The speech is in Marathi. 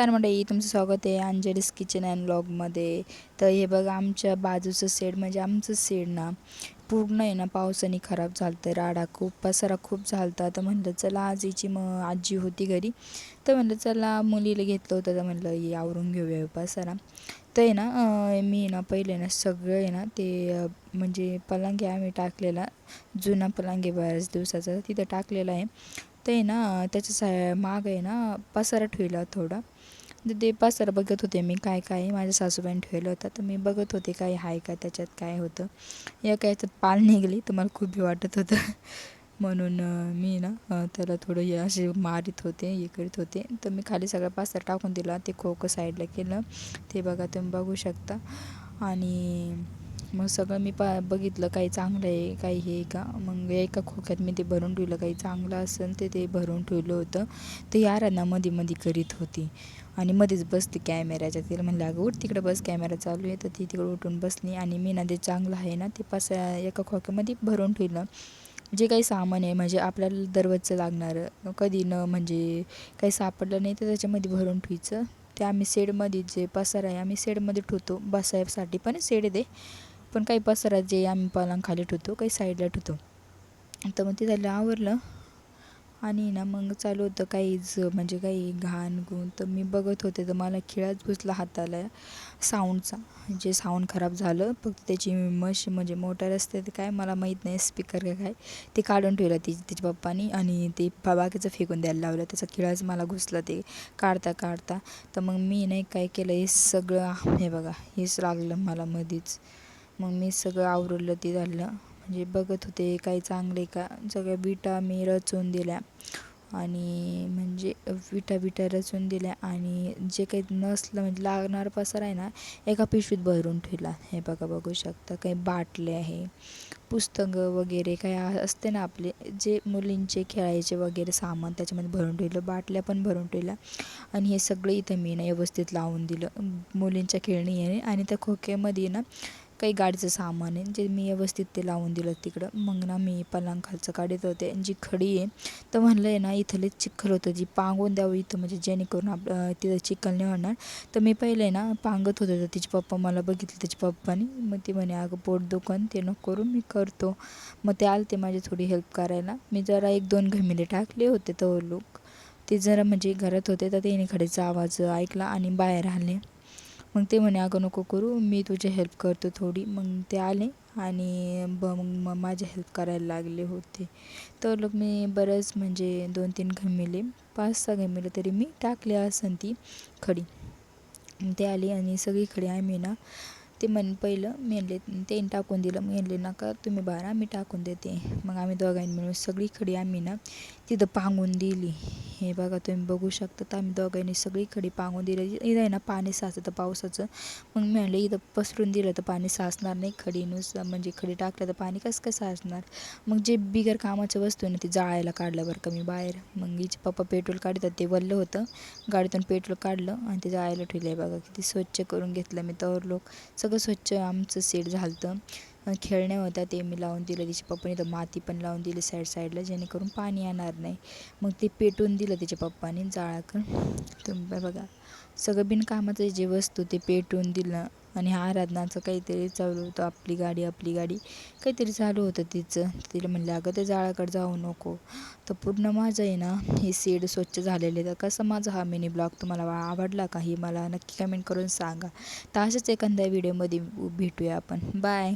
नमस्कार मंडळी तुमचं स्वागत आहे अंजलीस किचन अँड ब्लॉगमध्ये तर हे बघा आमच्या बाजूचं शेड म्हणजे आमचं शेड ना पूर्ण आहे ना पावसाने खराब झालं तर राडा खूप पसारा खूप झालता. तर म्हणलं चला आजीची मग आजी होती घरी. तर म्हणलं चला मुलीला घेतलं होतं तर म्हणलं ये आवरून घेऊया पसारा. तर आहे ना मी ना पहिले ना सगळं आहे ना ते म्हणजे पलंग आहे आम्ही टाकलेला जुना पलंग आहे बऱ्याच दिवसाचा तिथं टाकलेला आहे. ते ना त्याच्या सा माग आहे ना पसारा ठेवला थोडा. म्हणजे ते पसारा बघत होते मी काय काय माझ्या सासूबाईने ठेवलं होतं. तर मी बघत होते काय आहे का त्याच्यात काय होतं. या काय याच्यात पाल निघली तर मला खूप वाटत होतं. म्हणून मी ना त्याला थोडं हे असे मारित होते हे करीत होते. तर मी खाली सगळा पसारा टाकून दिला ते खोकं साईडला केलं. ते बघा तुम्ही बघू शकता. आणि मग सगळं मी पा बघितलं काही चांगलं आहे काही हे का? मग एका खोक्यात मी ते भरून ठेवलं काही चांगलं असेल ते ते भरून ठेवलं होतं. तर यारांना मध्ये मध्ये करीत होती. आणि मध्येच बसते कॅमेऱ्याच्या तिला म्हणलं अगं उठ तिकडं बस कॅमेरा चालू आहे. तर ती तिकडे उठून बसली आणि मी ना ते चांगलं आहे ना ते पास एका खोक्यामध्ये भरून ठेवलं. जे काही सामान आहे म्हणजे आपल्याला दररोजचं लागणारं कधी न म्हणजे काही सापडलं नाही तर त्याच्यामध्ये भरून ठेवायचं. ते आम्ही शेडमध्ये जे पसार आहे आम्ही शेडमध्ये ठेवतो. बसायसाठी पण शेड दे पण काही पसारा जे आम्ही पलंगखाली ठेवतो काही साईडला ठेवतो. तर मग ते झालं आवरलं. आणि ना मग चालू होतं काहीच म्हणजे काही घाण गुण. तर मी बघत होते तर मला खिळाच घुसला हाताला साऊंडचा जे साऊंड खराब झालं फक्त त्याची मश म्हणजे मोटर असते ते काय मला माहीत नाही स्पीकर का काय ते काढून ठेवलं ती त्याच्या पप्पानी. आणि ते बाकीचं फेकून द्यायला लावलं. त्याचा खिळाच मला घुसला ते काढता काढता. तर मग मी नाही काय केलं हे सगळं हे बघा हेच लागलं मला मध्येच मग मी सगळं आवरलं ते झालं. म्हणजे बघत होते काही चांगले का? सगळ्या विटा मी रचून दिल्या. आणि म्हणजे विटा विटा रचून दिल्या आणि जे काही नसलं म्हणजे लागणार पसर आहे ना एका पिशवीत भरून ठेवला. हे बघा बघू शकता काही बाटले आहे. पुस्तकं वगैरे काही असते ना आपले जे मुलींचे खेळायचे वगैरे सामान त्याच्यामध्ये भरून ठेवलं बाटल्या पण भरून ठेवल्या. आणि हे सगळं इथं मी ना व्यवस्थित लावून दिलं. मुलींच्या खेळणी आहे आणि त्या खोक्यामध्ये ना काही गाडीचं सामान आहे जे मी व्यवस्थित ते लावून दिलं तिकडं. मग ना मी पलंग खालचं काढत होते आणि जी खडी आहे तर म्हणलं आहे ना इथले चिखल होतं. जी पांगून द्यावं इथं म्हणजे जेणेकरून आप तिथं चिखल नाही होणार. तर मी पहिले ना पांगत होतं तर तिचे पप्पा मला बघितलं त्याच्या पप्पानी. मग ती म्हणे अगं पोट दुकान ते नको करून मी करतो. मग ते आले ते माझी थोडी हेल्प करायला. मी जरा एक दोन घमिले टाकले होते तो लोक. ते जरा म्हणजे घरात होते तर त्याने खडीचा आवाज ऐकला आणि बाहेर आले. मग ते म्हणे अगं नको करू मी तुझी हेल्प करतो थोडी. मग ते आले आणि ब मग म- माझी हेल्प करायला लागले होते. तर लोक मी बरंच म्हणजे दोन तीन घमेले पाच सहा घमेले तरी मी टाकले असन ती खडी. ते आली आणि सगळी खडी आम्ही ना ते म्हण पहिलं मी आणले ते टाकून दिलं. मी आणले नका तुम्ही बारा मी टाकून देते. मग आम्ही दोघांनी मिळून सगळी खडी आम्ही ना तिथं पांगून दिली. हे बघा तुम्ही बघू शकता तर आम्ही दोघांनी सगळी खडी पांगून दिली. इथं आहे ना पाणी साचतं पावसाचं. मग मी म्हणलं इथं पसरून दिलं तर पाणी साचणार नाही खडीनुसार म्हणजे खडी टाकलं तर पाणी कसं काय साचणार? मग जे बिगर कामाच्या वस्तू आहे ना ते जाळायला काढलं बरं का मी बाहेर. मग हिचे पप्पा पेट्रोल काढतात ते वल्लं होतं. गाडीतून पेट्रोल काढलं आणि ते जाळायला ठेवलं. आहे बघा किती स्वच्छ करून घेतलं मी. तर लोक सगळं स्वच्छ आमचं सेट झालं खेळण्या होत्या ते मी लावून दिलं. तिच्या पप्पाने तर माती पण लावून दिली साईड साईडला जेणेकरून पाणी येणार नाही. मग ते पेटवून दिलं तिच्या पप्पाने जाळाकडं तुम्ही बघा सगळं बिनकामाचं जे वस्तू ते पेटवून दिलं. आणि आराधनाचं काहीतरी चालू होतं. आपली गाडी आपली गाडी. काहीतरी चालू होतं तिचं. तिला म्हणलं अगं ते जाळाकडे जाऊ नको. तर पूर्ण माझं आहे ना हे सीड स्वच्छ झालेले. तर कसं माझा हा मिनी ब्लॉग तुम्हाला आवडला का हे मला नक्की कमेंट करून सांगा. तर अशाच एखाद्या व्हिडिओमध्ये भेटूया आपण. बाय